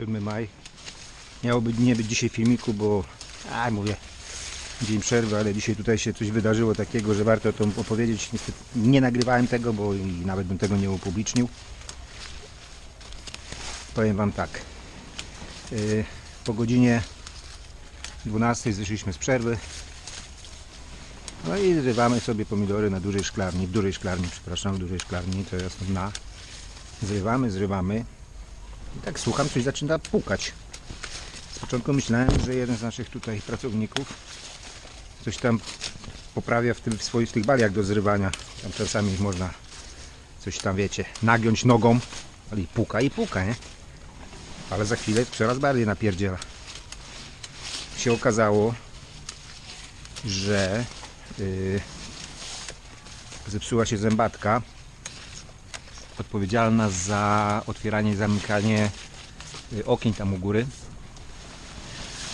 7 maj. Miałoby nie być dzisiaj filmiku, bo a mówię, dzień przerwy, ale dzisiaj tutaj się coś wydarzyło takiego, że warto to opowiedzieć. Niestety nie nagrywałem tego, bo i nawet bym tego nie upublicznił. Powiem Wam tak. Yy, po godzinie 12 zeszliśmy z przerwy. No i zrywamy sobie pomidory na dużej szklarni, w dużej szklarni, przepraszam, w dużej szklarni, to jest na. Zrywamy, zrywamy. I tak słucham, coś zaczyna pukać. Z początku myślałem, że jeden z naszych tutaj pracowników coś tam poprawia w, tym, w swoich w tych baliach do zrywania. Tam czasami można coś tam, wiecie, nagiąć nogą, ale i puka i puka, nie? Ale za chwilę coraz bardziej napierdziela. Się okazało, że yy, zepsuła się zębatka odpowiedzialna za otwieranie i zamykanie y, okien tam u góry.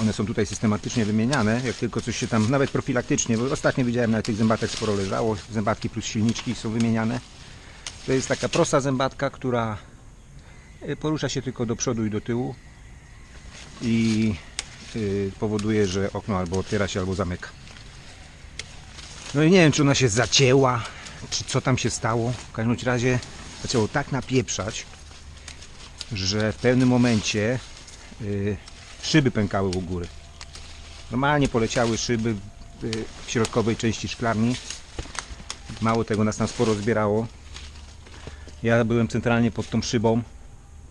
One są tutaj systematycznie wymieniane, jak tylko coś się tam, nawet profilaktycznie, bo ostatnio widziałem, nawet tych zębatek sporo leżało, zębatki plus silniczki są wymieniane. To jest taka prosta zębatka, która y, porusza się tylko do przodu i do tyłu i y, powoduje, że okno albo otwiera się, albo zamyka. No i nie wiem, czy ona się zacięła, czy co tam się stało. W każdym razie zaczęło tak napieprzać, że w pewnym momencie y, szyby pękały u góry. Normalnie poleciały szyby y, w środkowej części szklarni. Mało tego, nas tam sporo zbierało. Ja byłem centralnie pod tą szybą,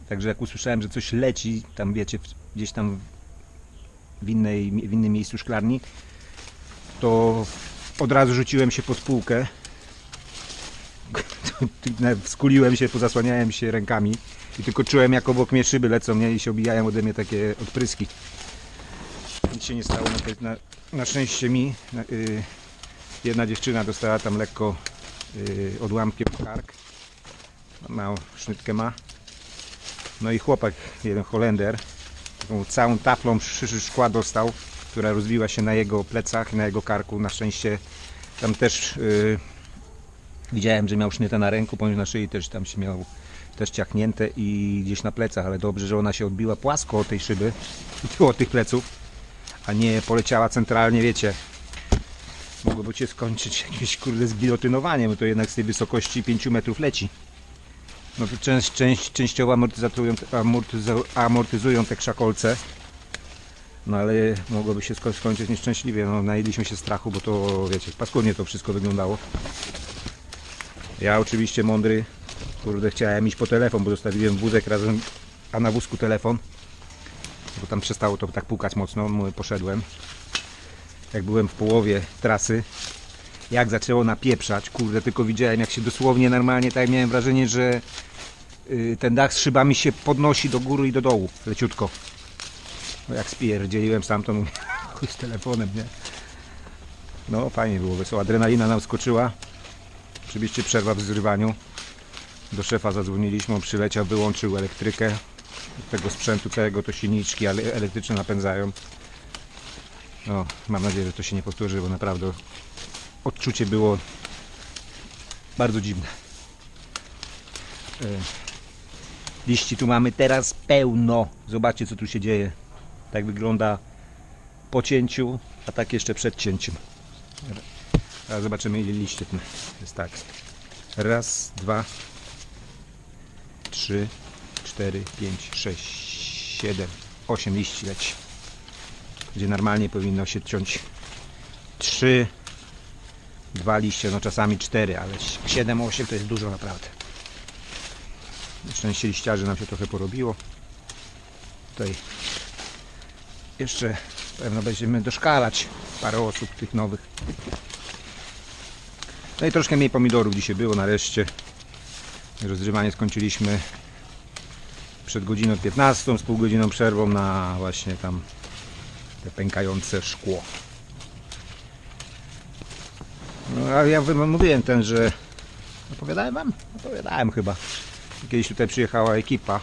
także jak usłyszałem, że coś leci, tam wiecie, gdzieś tam w, innej, w innym miejscu szklarni, to od razu rzuciłem się pod półkę. Skuliłem się, pozasłaniałem się rękami i tylko czułem jak obok mnie szyby lecą nie? i się obijają ode mnie takie odpryski. Nic się nie stało. Na, na, na szczęście mi na, y, jedna dziewczyna dostała tam lekko y, odłamkiem kark. Małą sznytkę ma. No i chłopak, jeden Holender, taką całą taflą sz- sz- szkła dostał, która rozbiła się na jego plecach, na jego karku. Na szczęście tam też y, widziałem, że miał sznytę na ręku, ponieważ na szyi też tam się miał też ciachnięte i gdzieś na plecach, ale dobrze, że ona się odbiła płasko od tej szyby od tych pleców, a nie poleciała centralnie, wiecie. Mogłoby się skończyć jakimś kurde zgilotynowaniem, bo to jednak z tej wysokości 5 metrów leci. No to część, część, częściowo amortyzują, amortyzu, amortyzują te krzakolce. No ale mogłoby się sko- skończyć nieszczęśliwie. No, najedliśmy się strachu, bo to wiecie, paskudnie to wszystko wyglądało. Ja oczywiście mądry, kurde, chciałem iść po telefon, bo zostawiłem wózek razem, a na wózku telefon. Bo tam przestało to tak pukać mocno, poszedłem. Jak byłem w połowie trasy, jak zaczęło napieprzać, kurde, tylko widziałem jak się dosłownie normalnie, tak miałem wrażenie, że y, ten dach z szybami się podnosi do góry i do dołu, leciutko. No jak spierdzieliłem stamtąd, mówię, z telefonem, nie? No fajnie było, wesoło. Adrenalina nam skoczyła. Oczywiście przerwa w zrywaniu. Do szefa zadzwoniliśmy, on przyleciał, wyłączył elektrykę. Tego sprzętu całego to silniczki elektryczne napędzają. No, mam nadzieję, że to się nie powtórzy, bo naprawdę odczucie było bardzo dziwne. E, Liści tu mamy teraz pełno. Zobaczcie co tu się dzieje. Tak wygląda po cięciu, a tak jeszcze przed cięciem. Teraz zobaczymy ile liści tu jest tak. Raz, dwa, trzy, cztery, pięć, sześć, siedem, osiem liści leci. Gdzie normalnie powinno się ciąć trzy, dwa liście, no czasami cztery, ale siedem, osiem to jest dużo naprawdę. Na szczęście liściarzy nam się trochę porobiło. Tutaj jeszcze pewno będziemy doszkalać parę osób tych nowych. No i troszkę mniej pomidorów dzisiaj było nareszcie. Rozgrzewanie skończyliśmy przed godziną 15 z pół godziną przerwą na właśnie tam te pękające szkło. No a ja wam mówiłem ten, że opowiadałem wam? Opowiadałem chyba. Kiedyś tutaj przyjechała ekipa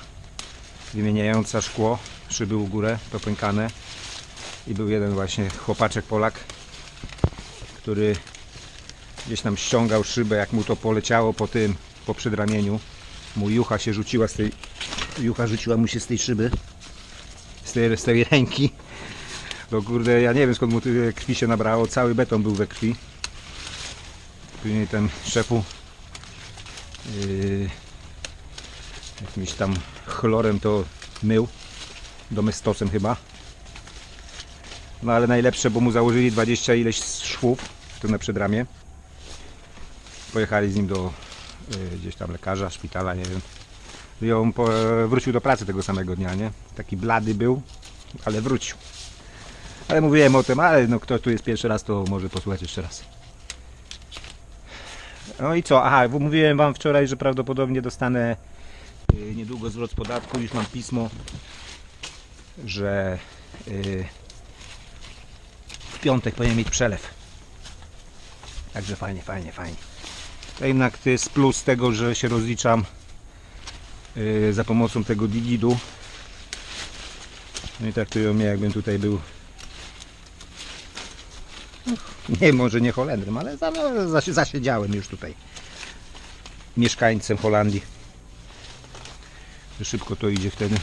wymieniająca szkło, szyby u górę, popękane i był jeden właśnie chłopaczek Polak, który gdzieś tam ściągał szybę, jak mu to poleciało po tym, po przedramieniu. Mu jucha się rzuciła z tej, jucha rzuciła mu się z tej szyby z tej, z tej ręki. To kurde, ja nie wiem skąd mu tyle krwi się nabrało, cały beton był we krwi. Później ten szefu yy, jakimś tam chlorem to mył, domestosem chyba. No ale najlepsze, bo mu założyli 20 ileś szwów tu na przedramię. Pojechali z nim do y, gdzieś tam lekarza, szpitala, nie wiem. I on po, wrócił do pracy tego samego dnia, nie? Taki blady był, ale wrócił. Ale mówiłem o tym, ale no kto tu jest pierwszy raz, to może posłuchać jeszcze raz. No i co? Aha, mówiłem wam wczoraj, że prawdopodobnie dostanę y, niedługo zwrot z podatku. Już mam pismo, że y, w piątek powinien mieć przelew. Także fajnie, fajnie, fajnie. To jednak to jest plus tego, że się rozliczam y, za pomocą tego Digidu. No i traktują mnie jakbym tutaj był nie, może nie Holendrem, ale za, zas- zasiedziałem już tutaj mieszkańcem Holandii. Szybko to idzie wtedy.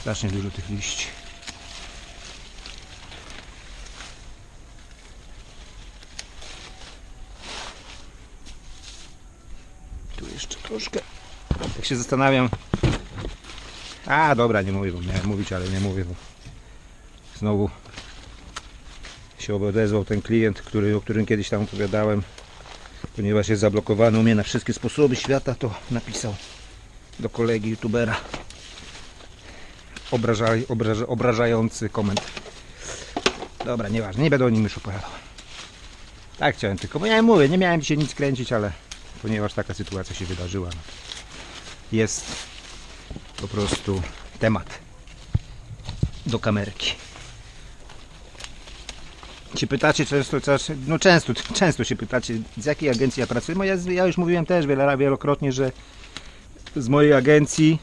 Strasznie dużo tych liści. Tu jeszcze troszkę. Tak się zastanawiam. A, dobra, nie mówię, bo miałem mówić, ale nie mówię, bo znowu się odezwał ten klient, który, o którym kiedyś tam opowiadałem, ponieważ jest zablokowany u mnie na wszystkie sposoby świata, to napisał do kolegi youtubera obrażaj, obraża, obrażający koment. Dobra, nieważne, nie będę o nim już opowiadał. Tak chciałem tylko, bo ja mówię, nie miałem dzisiaj nic kręcić, ale ponieważ taka sytuacja się wydarzyła, jest po prostu temat do kamerki. Się pytacie często, no często, często się pytacie, z jakiej agencji ja pracuję. No ja, ja już mówiłem też wiele, wielokrotnie, że z mojej agencji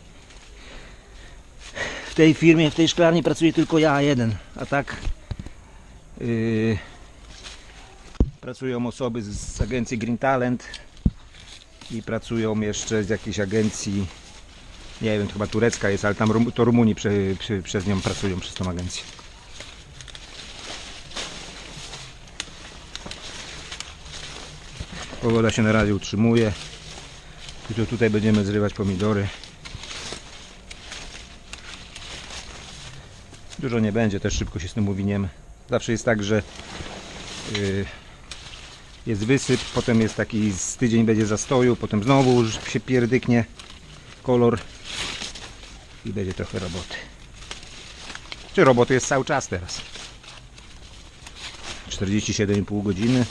w tej firmie, w tej szklarni pracuje tylko ja jeden, a tak yy, pracują osoby z, z agencji Green Talent i pracują jeszcze z jakiejś agencji, nie wiem, to chyba turecka jest, ale tam to Rumuni prze, prze, przez nią pracują, przez tą agencję. Pogoda się na razie utrzymuje. To tutaj będziemy zrywać pomidory. Dużo nie będzie, też szybko się z tym uwiniemy. Zawsze jest tak, że yy, jest wysyp, potem jest taki z tydzień będzie zastoju, potem znowu już się pierdyknie kolor i będzie trochę roboty. Czy roboty jest cały czas teraz? 47,5 godziny.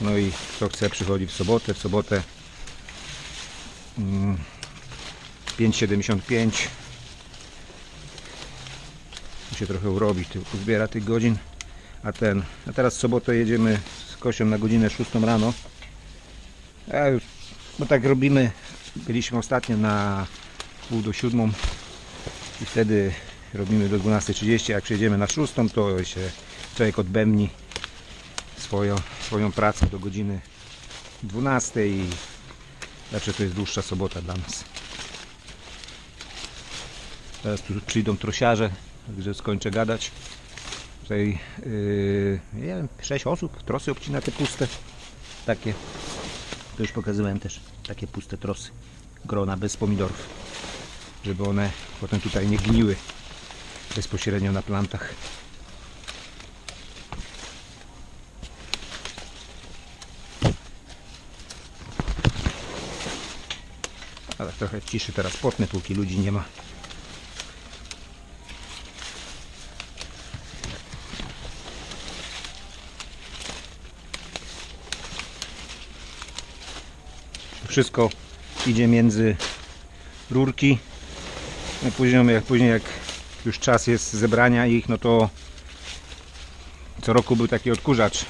No i kto chce przychodzi w sobotę, w sobotę mm, 5,75 Tu się trochę urobi, ty- uzbiera tych godzin a ten, a teraz w sobotę jedziemy Kosią na godzinę 6 rano a już, bo tak robimy byliśmy ostatnio na pół do 7 i wtedy robimy do 12.30 jak przyjedziemy na 6 to się człowiek odbębni swoją, swoją pracę do godziny 12 i zawsze to jest dłuższa sobota dla nas. Teraz tu przyjdą trosiarze, także skończę gadać. Tutaj yy, nie wiem, 6 osób, trosy obcina te puste. Takie. To już pokazywałem też. Takie puste trosy. Grona bez pomidorów. Żeby one potem tutaj nie gniły bezpośrednio na plantach. Ale trochę ciszy teraz potnę, póki ludzi nie ma. Wszystko idzie między rurki. No później, jak później jak już czas jest zebrania ich, no to co roku był taki odkurzacz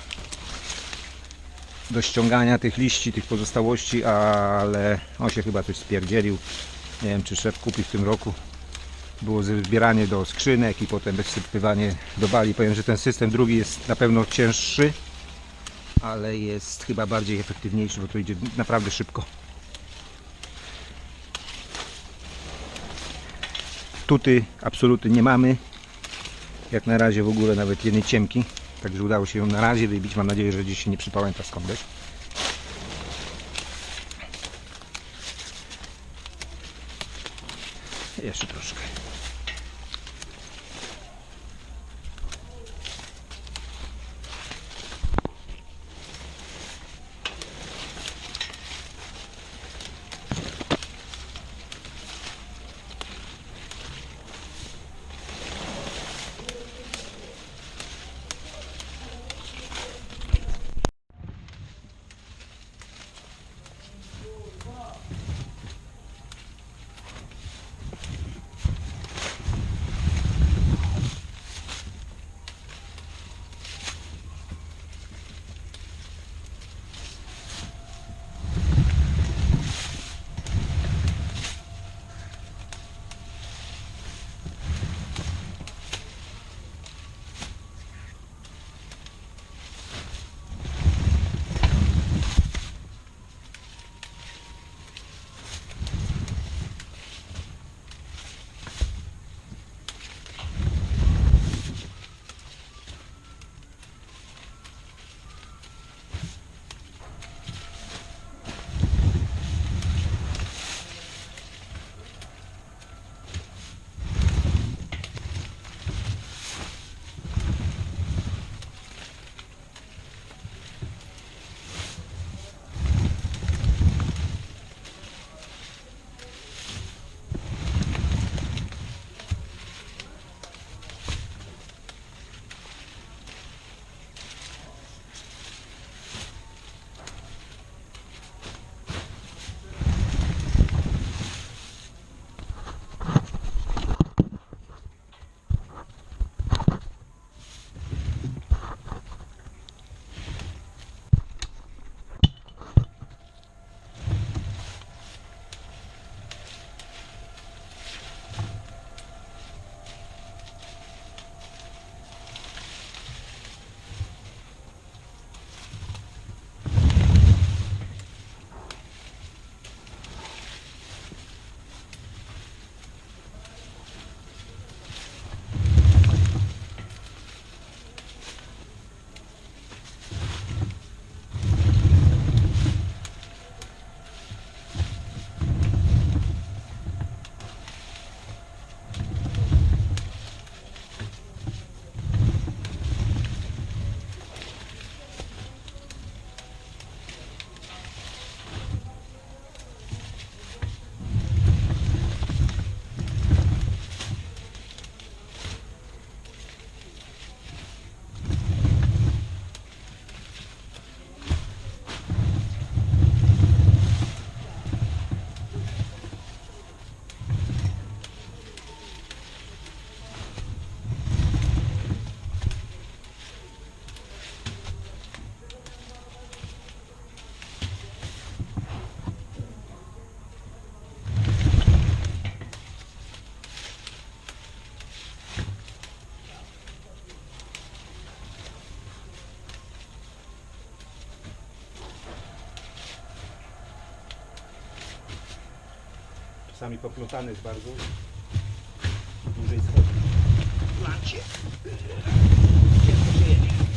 do ściągania tych liści, tych pozostałości, ale on się chyba coś spierdzielił. Nie wiem, czy szef kupi w tym roku. Było zbieranie do skrzynek i potem wysypywanie do bali. Powiem, że ten system drugi jest na pewno cięższy, ale jest chyba bardziej efektywniejszy, bo to idzie naprawdę szybko. tuty absoluty nie mamy. Jak na razie w ogóle nawet jednej ciemki. Także udało się ją na razie wybić. Mam nadzieję, że gdzieś się nie przypałęta skądś. Jeszcze troszkę. Czasami poplątany jest bardzo. Dłużej schodzi. Plancie. Ciężko się jedzie.